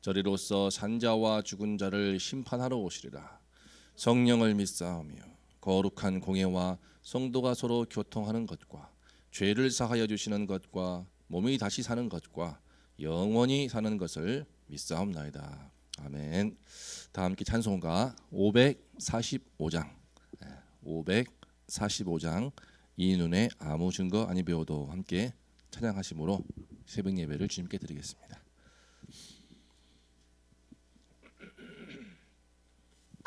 저리로서 산자와 죽은 자를 심판하러 오시리라 성령을 믿사오며 거룩한 공예와 성도가 서로 교통하는 것과 죄를 사하여 주시는 것과 몸이 다시 사는 것과 영원히 사는 것을 믿사옵나이다. 아멘. 다 함께 찬송가 545장 545장 이 눈에 아무 증거 아니 배워도 함께 찬양하심으로 새벽 예배를 주님께 드리겠습니다. 이 눈에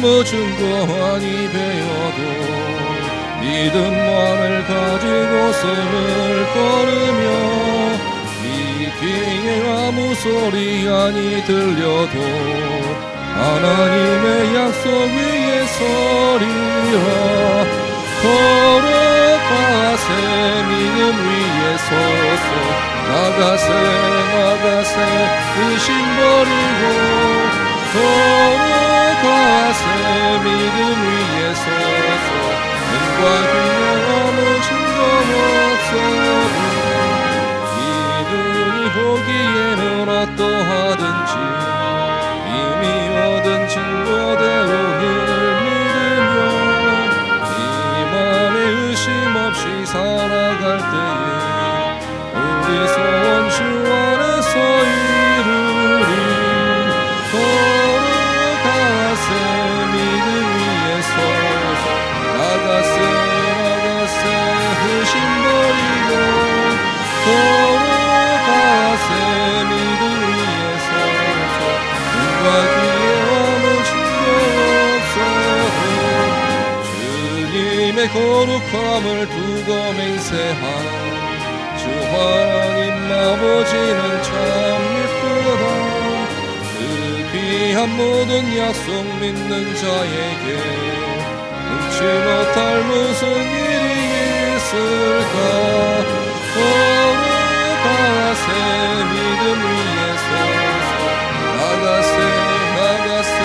아무 증거 아니 배워도 믿음만을 가지고 손을 걸으며 이 귀에 아무 소리 아니 들려도 하나님의 약속 위에 서리 서서 나가세 나가세. 의심 버리고 걸어가세. 믿음 위에 서서 눈과 귀 거룩함을 두고 맹세한 주 하나님 아버지는 참 예쁘다. 그 귀한 모든 약속 믿는 자에게 능치 못할 무슨 일이 있을까? 걸어가세 믿음 위에 서서 나가세 나가세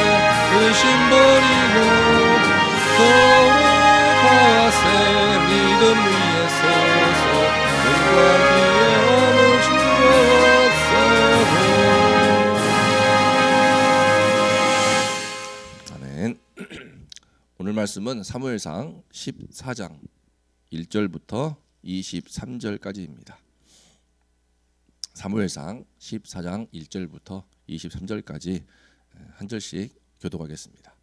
의심 버리고 말씀은 사무엘상 14장 1절부터 23절까지입니다. 사무엘상 14장 1절부터 23절까지 한 절씩 교독하겠습니다.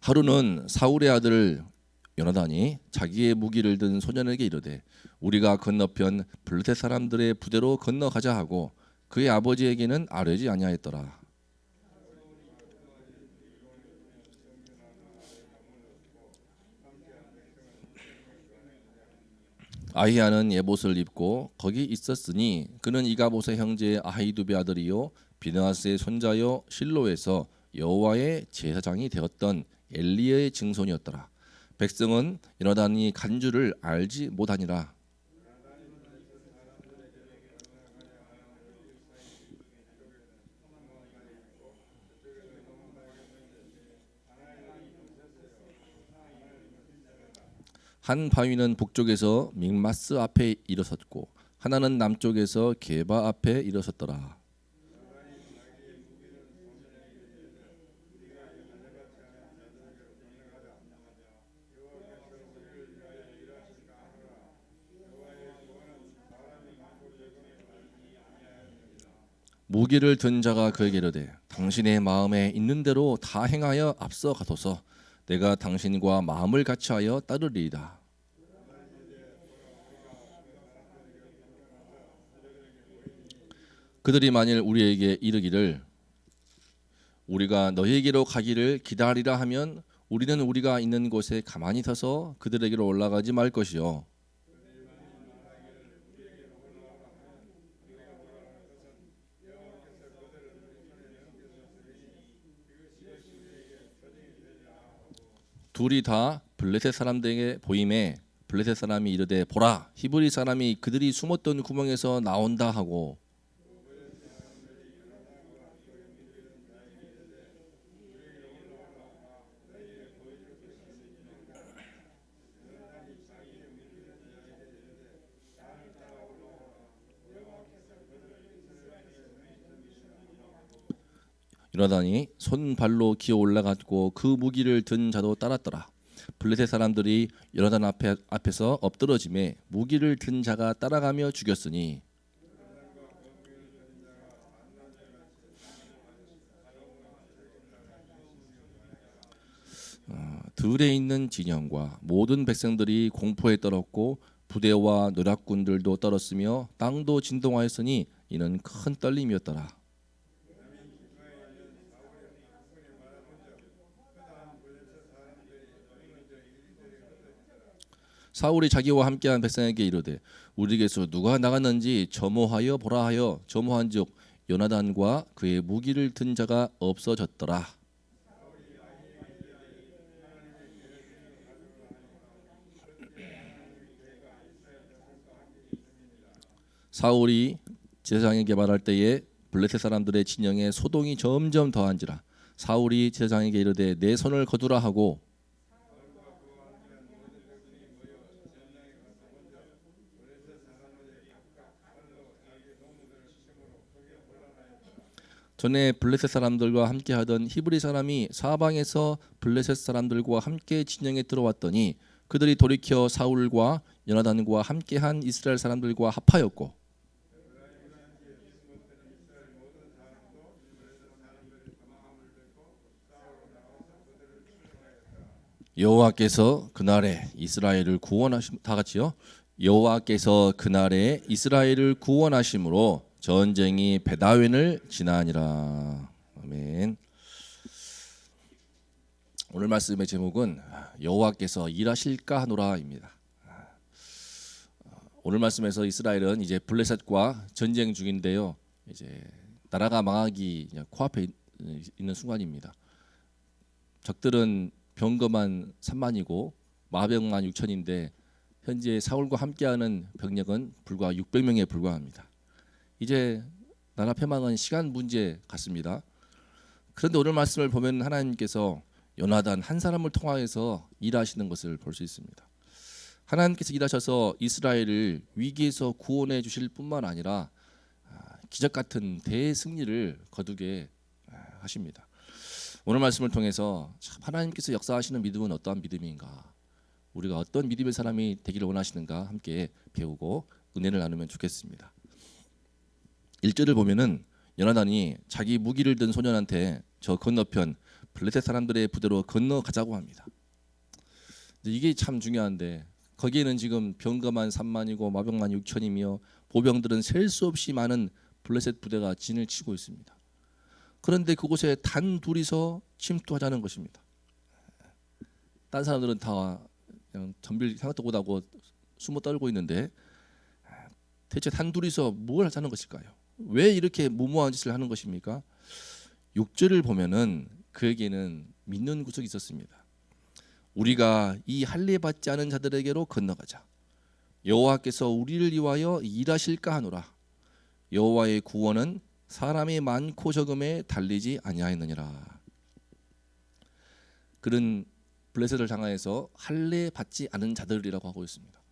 하루는 사울의 아들 요나단이 자기의 무기를 든 소년에게 이르되 우리가 건너편 블레셋 사람들의 부대로 건너가자 하고 그의 아버지에게는 아뢰지 아니하였더라. 아히야는 예봇을 입고 거기 있었으니 그는 이가봇의 형제 아히두비 아들이요 비느하스의 손자요 실로에서 여호와의 제사장이 되었던 엘리의 증손이었더라. 백성은 요나단이 간 줄을 알지 못하니라. 한 바위는 북쪽에서 믹마스 앞에 일어섰고 하나는 남쪽에서 게바 앞에 일어섰더라. 무기를 든 자가 그에게 이르되 당신의 마음에 있는 대로 다 행하여 앞서 가소서 내가 당신과 마음을 같이하여 따르리이다. 그들이 만일 우리에게 이르기를 우리가 너희에게로 가기를 기다리라 하면 우리는 우리가 있는 곳에 가만히 서서 그들에게로 올라가지 말 것이요 둘이 다 블레셋 사람들에게 보임에 블레셋 사람이 이르되 보라 히브리 사람이 그들이 숨었던 구멍에서 나온다 하고 이러다니 손발로 기어 올라갔고 그 무기를 든 자도 따랐더라. 블레셋 사람들이 요나단 앞에 앞에서 엎드러짐에 무기를 든 자가 따라가며 죽였으니 어, 들에 있는 진영과 모든 백성들이 공포에 떨었고 부대와 노략군들도 떨었으며 땅도 진동하였으니 이는 큰 떨림이었더라. 사울이 자기와 함께한 백성에게 이르되 우리에게서 누가 나갔는지 점호하여 보라 하여 점호한즉 요나단과 그의 무기를 든 자가 없어졌더라. 사울이 제사장에게 말할 때에 블레셋 사람들의 진영에 소동이 점점 더한지라 사울이 제사장에게 이르되 내 손을 거두라 하고 전에 블레셋 사람들과 함께 하던 히브리 사람이 사방에서 블레셋 사람들과 함께 진영에 들어왔더니 그들이 돌이켜 사울과 요나단과 함께한 이스라엘 사람들과 합하였고 여호와께서 그날에 이스라엘을 구원하심 다 같이요. 여호와께서 그날에 이스라엘을 구원하심으로 전쟁이 베다웬을 지나니라. 아멘. 오늘 말씀의 제목은 여호와께서 일하실까 하노라입니다. 오늘 말씀에서 이스라엘은 이제 블레셋과 전쟁 중인데요. 이제 나라가 망하기 코앞에 있는 순간입니다. 적들은 병거만 3만이고 마병만 6천인데 현재 사울과 함께하는 병력은 불과 600명에 불과합니다. 이제 나라 패망은 시간 문제 같습니다. 그런데 오늘 말씀을 보면 하나님께서 요나단 한 사람을 통하여서 일하시는 것을 볼 수 있습니다. 하나님께서 일하셔서 이스라엘을 위기에서 구원해 주실 뿐만 아니라 아, 기적 같은 대승리를 거두게 아, 하십니다. 오늘 말씀을 통해서 참 하나님께서 역사하시는 믿음은 어떠한 믿음인가? 우리가 어떤 믿음의 사람이 되기를 원하시는가 함께 배우고 은혜를 나누면 좋겠습니다. 1절을 보면은 연하단이 자기 무기를 든 소년한테 저 건너편 블레셋 사람들의 부대로 건너가자고 합니다. 이게 참 중요한데 거기에는 지금 병거만 3만이고 마병만 6천이며 보병들은 셀 수 없이 많은 블레셋 부대가 진을 치고 있습니다. 그런데 그곳에 단 둘이서 침투하자는 것입니다. 딴 사람들은 다 그냥 전빌 생각도 못하고 숨어 떨고 있는데 대체 단 둘이서 뭘 하자는 것일까요? 왜 이렇게 무모한 짓을 하는 것입니까? 6절을 보면은 그에게는 믿는 구석이 있었습니다. 우리가 이 할례 받지 않은 자들에게로 건너가자. 여호와께서 우리를 위하여 일하실까 하노라. 여호와의 구원은 사람이 많고 적음에 달리지 아니하였느니라. 그런 블레셋을 향하여서 할례 받지 않은 자들이라고 하고 있습니다.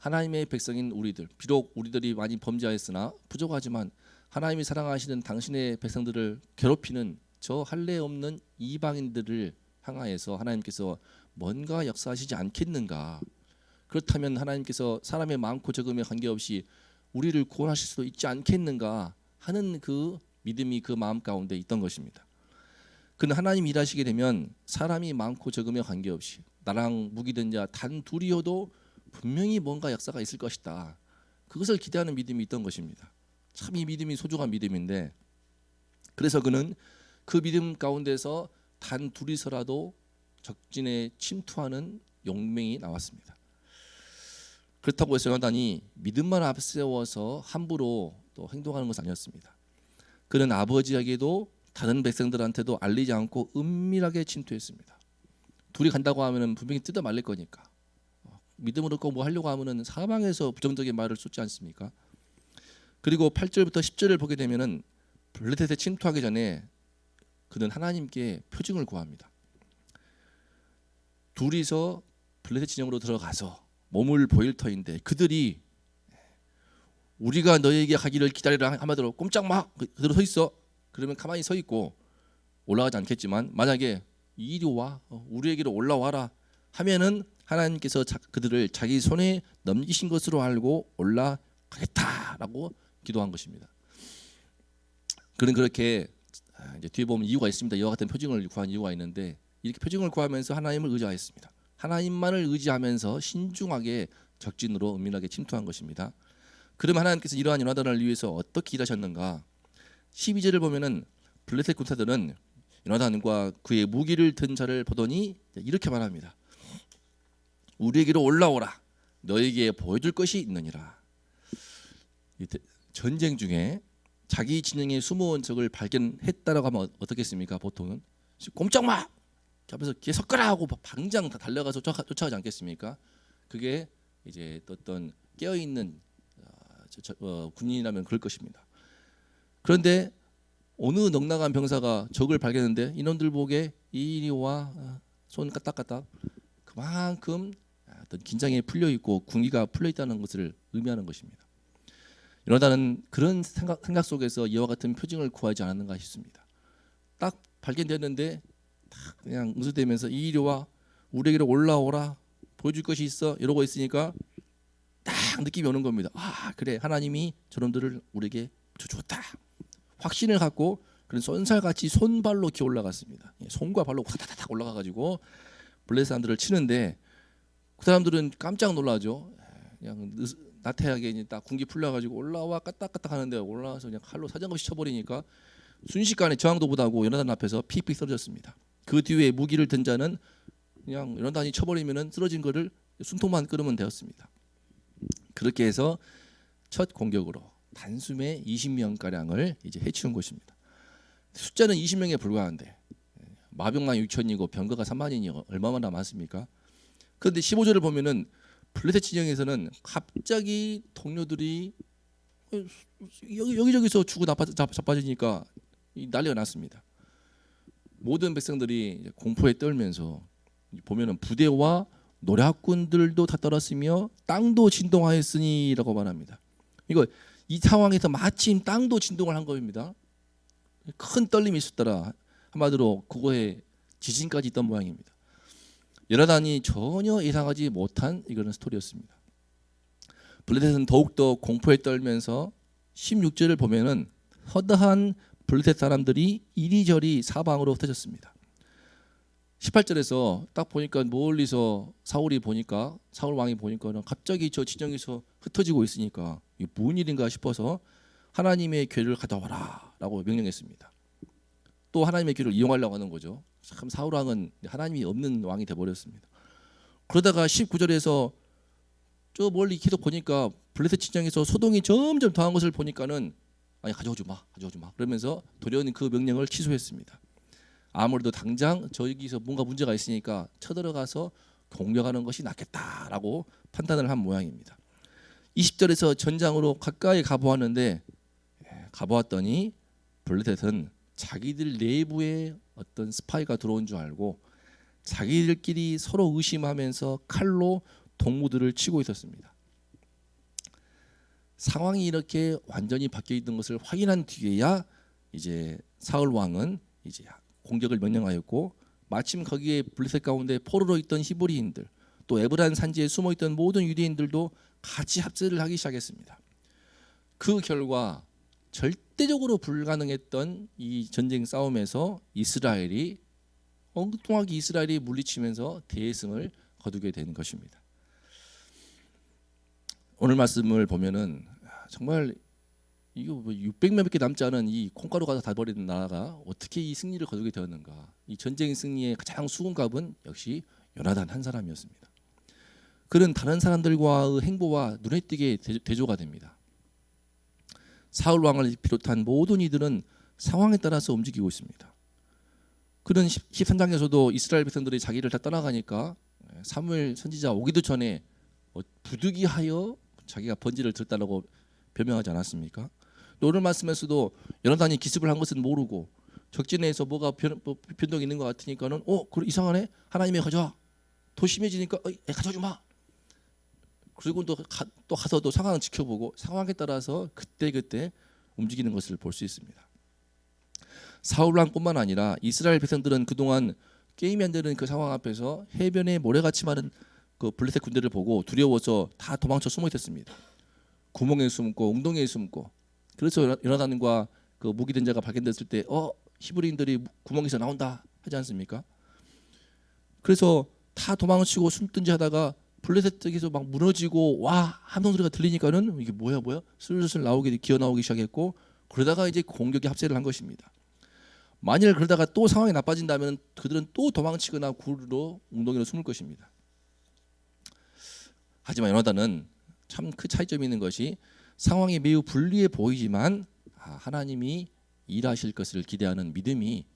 하나님의 백성인 우리들, 비록 우리들이 많이 범죄하였으나 부족하지만 하나님이 사랑하시는 당신의 백성들을 괴롭히는 저 할례 없는 이방인들을 향하여서 하나님께서 뭔가 역사하시지 않겠는가? 그렇다면 하나님께서 사람의 많고 적음에 관계없이 우리를 구원하실 수도 있지 않겠는가 하는 그 믿음이 그 마음 가운데 있던 것입니다. 그는 하나님 일하시게 되면 사람이 많고 적음에 관계없이 나랑 무기든 자 단 둘이어도 분명히 뭔가 역사가 있을 것이다. 그것을 기대하는 믿음이 있던 것입니다. 참 이 믿음이 소중한 믿음인데 그래서 그는 그 믿음 가운데서 단 둘이서라도 적진에 침투하는 용맹이 나왔습니다. 그렇다고 해서 요나단이 믿음만 앞세워서 함부로 또 행동하는 것은 아니었습니다. 그는 아버지에게도 다른 백성들한테도 알리지 않고 은밀하게 침투했습니다. 둘이 간다고 하면은 분명히 뜯어 말릴 거니까 어, 믿음으로 꼭뭐 하려고 하면은 사방에서 부정적인 말을 쏟지 않습니까? 그리고 8절부터 10절을 보게 되면은 블레셋에 침투하기 전에 그는 하나님께 표징을 구합니다. 둘이서 블레셋 진영으로 들어가서 몸을 보일 터인데 그들이 우리가 너에게 가기를 기다리라 하마대로 꼼짝 마 그대로 서 있어 그러면 가만히 서 있고 올라가지 않겠지만 만약에 이리 와 어, 우리에게로 올라와라 하면은 하나님께서 자, 그들을 자기 손에 넘기신 것으로 알고 올라가겠다라고 기도한 것입니다. 그는 그렇게 아, 이제 뒤에 보면 이유가 있습니다. 이와 같은 표징을 구한 이유가 있는데 이렇게 표징을 구하면서 하나님을 의지하였습니다. 하나님만을 의지하면서 신중하게 적진으로 은밀하게 침투한 것입니다. 그러면 하나님께서 이러한 요나단을 위해서 어떻게 일하셨는가? 12절을 보면은 블레셋 군사들은 요나단과 그의 무기를 든 자를 보더니 이렇게 말합니다. 우리에게로 올라오라. 너에게 보여줄 것이 있느니라. 전쟁 중에 자기 진영에 숨어온 적을 발견했다라고 하면 어떻겠습니까? 보통은 꼼짝 마. 하면서 걔 섞어라 하고 방장 다 달려가서 쫓아, 쫓아가지 않겠습니까? 그게 이제 어떤 깨어 있는 어, 군인이라면 그럴 것입니다. 그런데 어느 넉나간 병사가 적을 발견했는데 인원들 보게 이리 와 손 까딱까딱 그만큼 어떤 긴장이 풀려 있고 군기가 풀려 있다는 것을 의미하는 것입니다. 이러다는 그런 생각, 생각 속에서 이와 같은 표징을 구하지 않았는가 싶습니다. 딱 발견됐는데 딱 그냥 응수되면서 이리 와 우리에게로 올라오라 보여줄 것이 있어 이러고 있으니까 딱 느낌이 오는 겁니다. 아 그래 하나님이 저놈들을 우리에게 주었다. 확신을 갖고 그런 쏜살같이 손발로 기어 올라갔습니다. 예, 손과 발로 타타타 올라가가지고 블레 사람들을 치는데 그 사람들은 깜짝 놀라죠. 그냥 나태하게 딱 군기 풀려가지고 올라와 까딱까딱 하는데 올라와서 그냥 칼로 사정없이 쳐버리니까 순식간에 저항도 못하고 연하단 앞에서 픽픽 쓰러졌습니다. 그 뒤에 무기를 든 자는 그냥 연하단이 쳐버리면은 쓰러진 거를 숨통만 끓으면 되었습니다. 그렇게 해서 첫 공격으로 단숨에 20명 가량을 이제 해치운 것입니다. 숫자는 20명에 불과한데 마병만 6천이고 병거가 3만이니 얼마나 많습니까? 그런데 15절을 보면은 블레셋 진영에서는 갑자기 동료들이 여기 여기저기서 죽고 자빠지니까 난리가 났습니다. 모든 백성들이 공포에 떨면서 보면은 부대와 노략군들도 다 떨었으며 땅도 진동하였으니라고 말합니다. 이거 이 상황에서 마침 땅도 진동을 한 겁니다. 큰 떨림이 있었더라. 한마디로 그거에 지진까지 있던 모양입니다. 여나단이 전혀 예상하지 못한 이거는 스토리였습니다. 블레셋은 더욱더 공포에 떨면서 16절을 보면은 허다한 블레셋 사람들이 이리저리 사방으로 흩어졌습니다. 18절에서 딱 보니까 멀리서 사울이 보니까 사울 왕이 보니까는 갑자기 저 진영에서 흩어지고 있으니까 이 무슨 일인가 싶어서 하나님의 괴를 가져와라라고 명령했습니다. 또 하나님의 귀를 이용하려고 하는 거죠. 참 사울 왕은 하나님이 없는 왕이 돼 버렸습니다. 그러다가 19절에서 저 멀리 계속 보니까 블레셋 진영에서 소동이 점점 더한 것을 보니까는 아니 가져오지 마, 가져오지 마. 그러면서 도련이 그 명령을 취소했습니다. 아무래도 당장 저기서 뭔가 문제가 있으니까 쳐들어가서 공격하는 것이 낫겠다라고 판단을 한 모양입니다. 20절에서 전장으로 가까이 가보았는데 예, 가보았더니 블레셋은 자기들 내부에 어떤 스파이가 들어온 줄 알고 자기들끼리 서로 의심하면서 칼로 동무들을 치고 있었습니다. 상황이 이렇게 완전히 바뀌어 있는 것을 확인한 뒤에야 이제 사울 왕은 이제 공격을 명령하였고 마침 거기에 블레셋 가운데 포로로 있던 히브리인들 또 에브란 산지에 숨어 있던 모든 유대인들도 같이 합세를 하기 시작했습니다. 그 결과 절대 적으로 불가능했던 이 전쟁 싸움에서 이스라엘이 엉뚱하게 이스라엘이 물리치면서 대승을 거두게 된 것입니다. 오늘 말씀을 보면은 정말 이거 뭐 600명 밖에 남지 않은 이 콩가루가 다 버리는 나라가 어떻게 이 승리를 거두게 되었는가? 이 전쟁 승리의 가장 수군갑은 역시 요나단 한 사람이었습니다. 그는 다른 사람들과의 행보와 눈에 띄게 대- 대조가 됩니다. 사울 왕을 비롯한 모든 이들은 상황에 따라서 움직이고 있습니다. 그는 13장에서도 이스라엘 백성들이 자기를 다 떠나가니까 사무엘 선지자 오기도 전에 어, 부득이하여 자기가 번지를 들었다고 변명하지 않았습니까? 또 오늘 말씀에서도 연하단이 기습을 한 것은 모르고 적진에서 뭐가 변, 뭐 변동이 있는 것 같으니까는 어 그래 이상하네 하나님이 가져와 더 심해지니까 어, 애 가져오지 마 그리고 또, 가, 또 가서 또 상황을 지켜보고 상황에 따라서 그때 그때 움직이는 것을 볼 수 있습니다. 사울 왕뿐만 아니라 이스라엘 백성들은 그동안 게임이 안 되는 그 상황 앞에서 해변에 모래같이 많은 그 블레셋 군대를 보고 두려워서 다 도망쳐 숨어 있었습니다. 구멍에 숨고 웅덩이에 숨고 그래서 요나단과 그 무기된 자가 발견됐을 때 어 히브리인들이 구멍에서 나온다 하지 않습니까? 그래서 다 도망을 치고 숨든지 하다가 블레셋 쪽에서 막 무너지고 와 함성 소리가 들리니까는 이게 뭐야 뭐야 슬슬 나오게 기어 나오기 시작했고 그러다가 이제 공격이 합세를 한 것입니다. 만일 그러다가 또 상황이 나빠진다면 그들은 또 도망치거나 굴로 웅덩이로 숨을 것입니다. 하지만 요나단은 참 그 차이점이 있는 것이 상황이 매우 불리해 보이지만 아, 하나님이 일하실 것을 기대하는 믿음이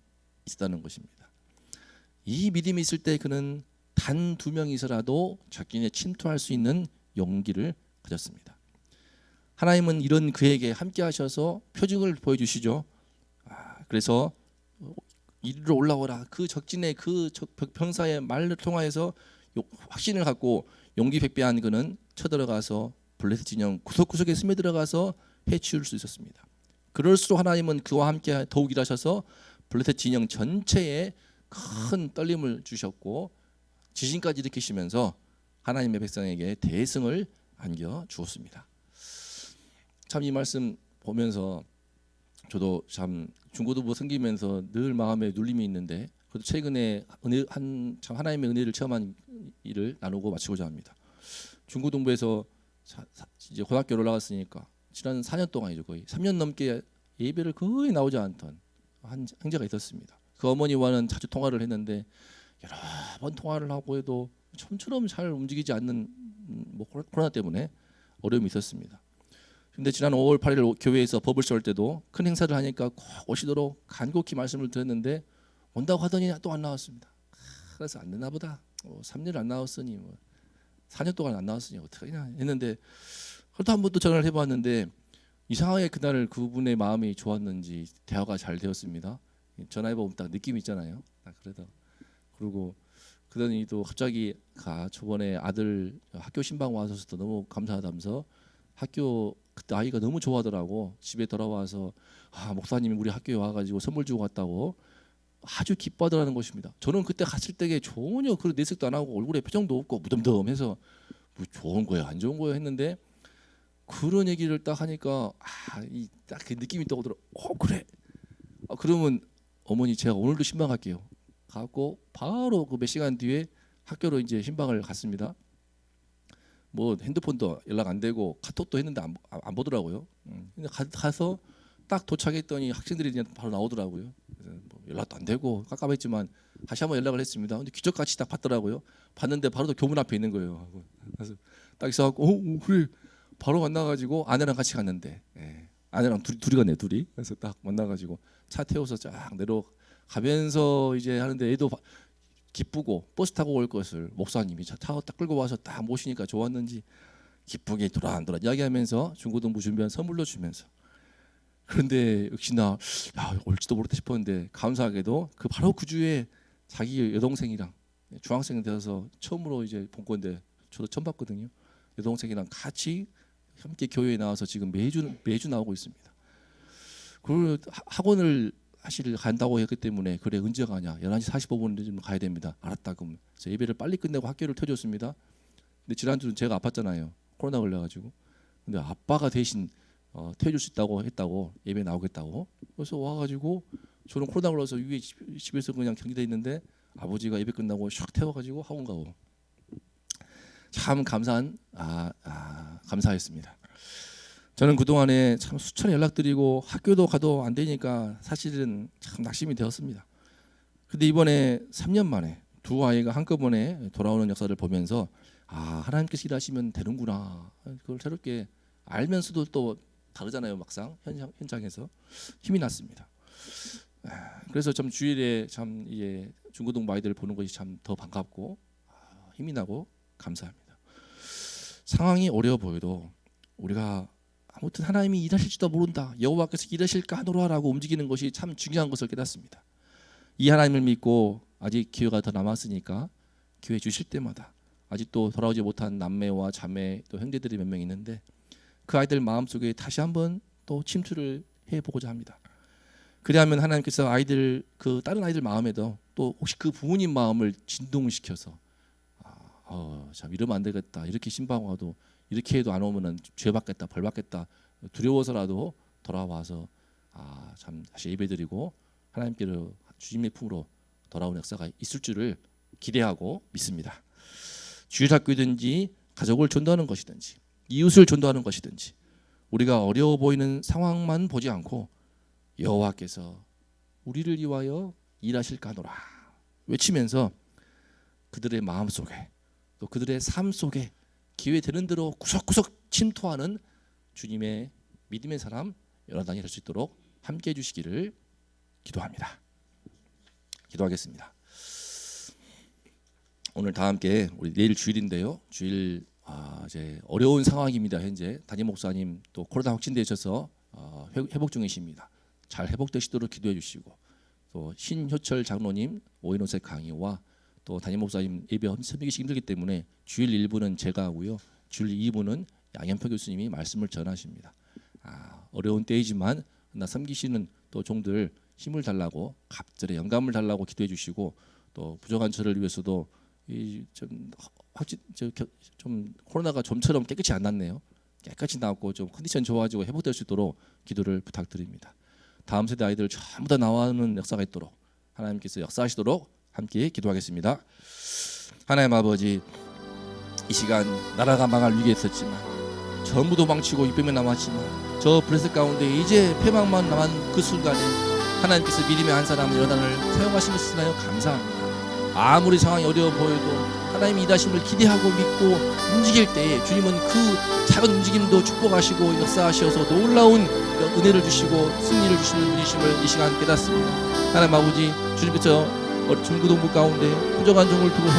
있다는 것입니다. 이 믿음이 있을 때 그는 단 두 명이서라도 적진에 침투할 수 있는 용기를 가졌습니다. 하나님은 이런 그에게 함께 하셔서 표징을 보여주시죠. 아, 그래서 이리로 올라오라 그 적진의 그 적- 병사의 말을 통하여서 요- 확신을 갖고 용기 백배한 그는 쳐들어가서 블레셋 진영 구석구석에 스며 들어가서 해치울 수 있었습니다. 그럴수록 하나님은 그와 함께 더욱 일하셔서 블레셋 진영 전체에 큰 떨림을 주셨고 지진까지 일으키시면서 하나님의 백성에게 대승을 안겨 주었습니다. 참 이 말씀 보면서 저도 참 중고등부 섬기면서 늘 마음에 눌림이 있는데 그래도 최근에 은혜 한 참 하나님의 은혜를 체험한 일을 나누고 마치고자 합니다. 중고등부에서 자- 사- 이제 고등학교로 올라갔으니까 지난 4년 동안이죠 거의 3년 넘게 예배를 거의 나오지 않던 한 형제가 있었습니다. 그 어머니와는 자주 통화를 했는데 여러 번 통화를 하고 해도 좀처럼 잘 움직이지 않는 음, 뭐 코로- 코로나 때문에 어려움이 있었습니다. 근데 지난 5월 8일 교회에서 법을 쏠 때도 큰 행사를 하니까 꼭 오시도록 간곡히 말씀을 드렸는데 온다고 하더니 또 안 나왔습니다. 아, 그래서 안 되나 보다. 뭐 3년 안 나왔으니 뭐 4년 동안 안 나왔으니 어떡하냐 했는데 그래도 한 번 또 전화를 해봤는데 이상하게 그날 그분의 마음이 좋았는지 대화가 잘 되었습니다. 전화해보면 딱 느낌 있잖아요. 딱 그래도 그리고 그러더니 또 갑자기 가 저번에 아들 학교 신방 와서도 너무 감사하다면서 학교 그때 아이가 너무 좋아하더라고 집에 돌아와서 아 목사님이 우리 학교에 와가지고 선물 주고 갔다고 아주 기뻐하더라는 것입니다. 저는 그때 갔을 때에 전혀 그런 내색도 안 하고 얼굴에 표정도 없고 무덤덤해서 뭐 좋은 거예요 안 좋은 거예요 했는데 그런 얘기를 딱 하니까 아이딱 그 느낌이 떠오더라. 어 그래. 아, 그러면 어머니 제가 오늘도 신방 갈게요. 가고 바로 그 몇 시간 뒤에 학교로 이제 신방을 갔습니다. 뭐 핸드폰도 연락 안 되고 카톡도 했는데 안, 안 보더라고요. 음. 근데 가, 가서 딱 도착했더니 학생들이 그냥 바로 나오더라고요. 뭐 연락도 안 되고 깝깝했지만 다시 한번 연락을 했습니다. 근데 기적같이 딱 받더라고요. 봤는데 바로 또 교문 앞에 있는 거예요. 그래서 딱 있어갖고 어 어, 그래 바로 만나가지고 아내랑 같이 갔는데 예. 아내랑 둘이, 둘이 갔네 둘이 그래서 딱 만나가지고 차 태워서 쫙 내려 가면서 이제 하는데 애도 바- 기쁘고 버스 타고 올 것을 목사님이 차 딱 끌고 와서 딱 모시니까 좋았는지 기쁘게 도란도란 이야기하면서 중고등부 준비한 선물로 주면서 그런데 역시나 야, 올지도 모르겠다 싶었는데 감사하게도 그 바로 그 주에 자기 여동생이랑 중학생 되어서 처음으로 이제 본 건데 저도 처음 봤거든요. 여동생이랑 같이 함께 교회에 나와서 지금 매주 매주 나오고 있습니다. 그 하- 학원을 사실 간다고 했기 때문에 그래 언제 가 냐 11시 45분에 좀 가야 됩니다. 알았다 그럼 그래서 예배를 빨리 끝내고 학교를 태워줬습니다. 근데 지난주는 제가 아팠잖아요. 코로나 걸려가지고. 근데 아빠가 대신 어, 태워줄 수 있다고 했다고 예배 나오겠다고. 그래서 와가지고 저는 코로나 걸려서 위에 집- 집에서 그냥 격리돼 있는데 아버지가 예배 끝나고 샥 태워가지고 학원 가고. 참 감사한 아, 아 감사했습니다. 저는 그 동안에 참 수차례 연락드리고 학교도 가도 안 되니까 사실은 참 낙심이 되었습니다. 근데 이번에 3년 만에 두 아이가 한꺼번에 돌아오는 역사를 보면서 아 하나님께서 일하시면 되는구나 그걸 새롭게 알면서도 또 다르잖아요 막상 현장 현장에서 힘이 났습니다. 아, 그래서 참 주일에 참 이제 중고등 아이들을 보는 것이 참 더 반갑고 아, 힘이 나고 감사합니다. 상황이 어려워 보여도 우리가 아무튼 하나님이 일하실지도 모른다. 여호와께서 일하실까 하노라라고 움직이는 것이 참 중요한 것을 깨닫습니다. 이 하나님을 믿고 아직 기회가 더 남았으니까 기회 주실 때마다 아직도 돌아오지 못한 남매와 자매 또 형제들이 몇 명 있는데 그 아이들 마음속에 다시 한번 또 침투를 해 보고자 합니다. 그래야면 하나님께서 아이들 그 다른 아이들 마음에도 또 혹시 그 부모님 마음을 진동시켜서 아, 어, 참 이러면 안 되겠다 이렇게 신방와도 이렇게 해도 안 오면은 죄 받겠다 벌 받겠다 두려워서라도 돌아와서 아 참 다시 예배드리고 하나님께로 주님의 품으로 돌아오는 역사가 있을 줄을 기대하고 믿습니다. 주일학교든지 가족을 전도하는 것이든지 이웃을 전도하는 것이든지 우리가 어려워 보이는 상황만 보지 않고 여호와께서 우리를 위하여 일하실까노라 외치면서 그들의 마음 속에 또 그들의 삶 속에 기회 되는 대로 구석구석 침투하는 주님의 믿음의 사람 여러분이 될수 있도록 함께 해 주시기를 기도합니다. 기도하겠습니다. 오늘 다 함께 우리 내일 주일인데요. 주일 아, 이제 어려운 상황입니다. 현재 담임 목사님 또 코로나 확진되셔서 어, 회복 중이십니다. 잘 회복되시도록 기도해 주시고 또 신효철 장로님 오인호세 강의와 또 담임 목사님 예배 섬기기 힘들기 때문에 주일 1부는 제가 하고요. 주일 2부는 양현표 교수님이 말씀을 전하십니다. 아, 어려운 때이지만 나 섬기시는 또 종들 힘을 달라고 갑절에 영감을 달라고 기도해 주시고 또 부족한 저를 위해서도 이좀 확진 저좀 코로나가 좀처럼 깨끗이 안 났네요. 깨끗이 나왔고 좀 컨디션 좋아지고 회복될 수 있도록 기도를 부탁드립니다. 다음 세대 아이들 전부 다 나와는 역사가 있도록 하나님께서 역사하시도록 함께 기도하겠습니다. 하나님 아버지 이 시간 나라가 망할 위기에 있었지만 전부 도망치고 600명 남았지만 저 브레스 가운데 이제 패망만 남은 그 순간에 하나님께서 믿음의 한 사람을 여단을 사용하시면서 감사합니다. 아무리 상황이 어려워 보여도 하나님이 일하심을 기대하고 믿고 움직일 때에 주님은 그 작은 움직임도 축복하시고 역사하셔서 놀라운 은혜를 주시고 승리를 주시는 분이심을 이 시간 깨닫습니다. 하나님 아버지 주님께서 중구 동부 가운데 부정한 종을 두고서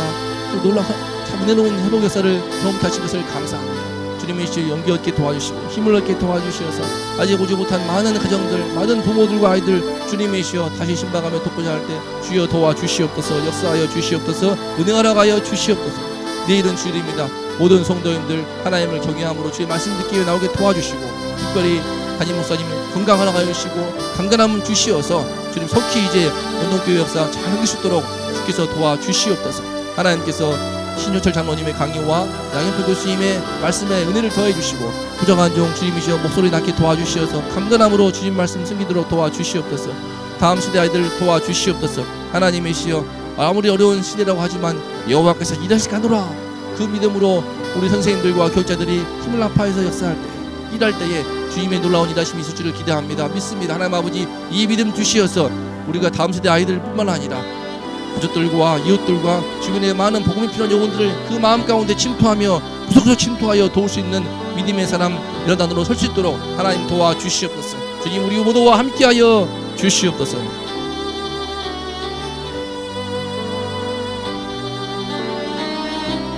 놀라운 참 은혜로운 회복 역사를 경험하신 것을 감사합니다. 주님의 시 연기 얻게 도와주시고 힘을 얻게 도와주셔서 아직 오지 못한 많은 가정들 많은 부모들과 아이들 주님의 시여 다시 신방하며 돕고자 할 때 주여 도와주시옵소서 역사하여 주시옵소서 은혜하러 가여 주시옵소서 내일은 주일입니다 모든 성도님들 하나님을 경외함으로 주의 말씀 듣기 위해 나오게 도와주시고 특별히 담임 목사님 건강하러 가여 주시고 강건함 주시어서 주님 속히 이제 원동교회 역사 잘 하실 수 있도록 주께서 도와주시옵소서. 하나님께서 신효철 장로님의 강의와 양현표 교수님의 말씀에 은혜를 더해 주시고 부정한 종 주님이시여 목소리 낮게 도와주시어서 강건함으로 주님 말씀 숨기도록 도와주시옵소서. 다음 시대 아이들 도와주시옵소서. 하나님이시여 아무리 어려운 시대라고 하지만 여호와께서 일하실 가노라 그 믿음으로 우리 선생님들과 교육자들이 힘을 합하여서 역사할 때 일할 때에 주님의 놀라운 일하심이 있을 줄을 기대합니다. 믿습니다. 하나님 아버지 이 믿음 주시어서 우리가 다음 세대 아이들뿐만 아니라 가족들과 이웃들과 주변에 많은 복음이 필요한 영혼들을 그 마음 가운데 침투하며 구석구석 침투하여 도울 수 있는 믿음의 사람 이런 단으로 설 수 있도록 하나님 도와 주시옵소서. 주님 우리 모두와 함께하여 주시옵소서